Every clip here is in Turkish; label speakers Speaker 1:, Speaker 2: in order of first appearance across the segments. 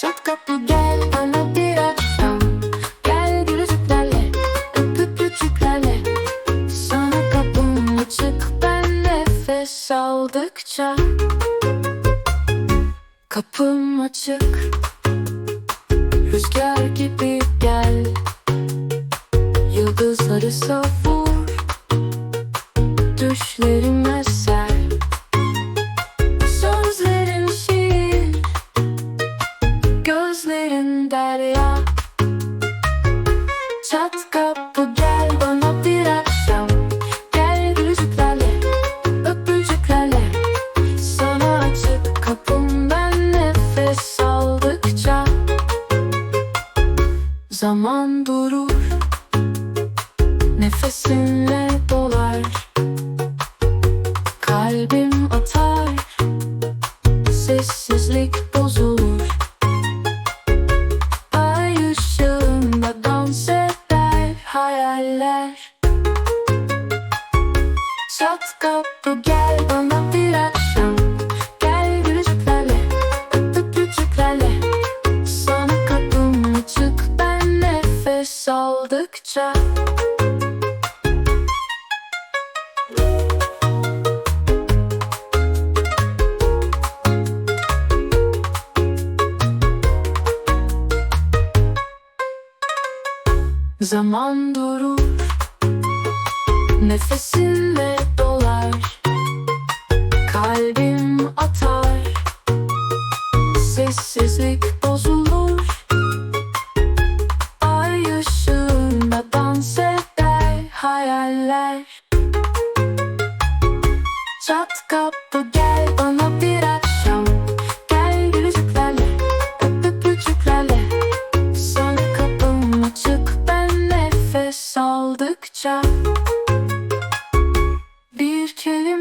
Speaker 1: Çat kapı gel bana bir akşam Gel gülücüklerle öpücüklerle. Sana kapım açık ben nefes aldıkça. Kapım açık. Rüzgar gibi gel. Yıldızları savur. Düşlerime derya. Çat kapı gel bana bir akşam. Gel gülücüklerle Öpücüklerle. Sana açık kapım ben nefes aldıkça. Zaman durur Nefesinle dolar. Kalbim atar Çat kapı gel bana bir akşam. Gel gülücüklerle, öpücüklerle Sana kapım açık ben nefes aldıkça. Zaman durur Nefesinle dolar. Kalbim atar. Sessizlik bozulur. Ay dans eder hayaller. Çat kapı gel bana bir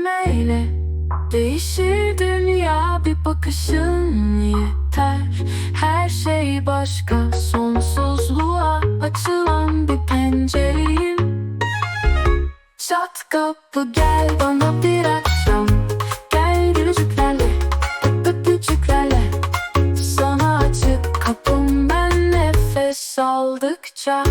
Speaker 1: gülmeyle Değişir dünya? Bir bakışın yeter. Her şey başka. Sonsuzluğa açılan bir pencereyim Çat kapı gel bana bir akşam. Gel gülücüklerle, öpücüklerle. Sana açık kapım. Ben nefes aldıkça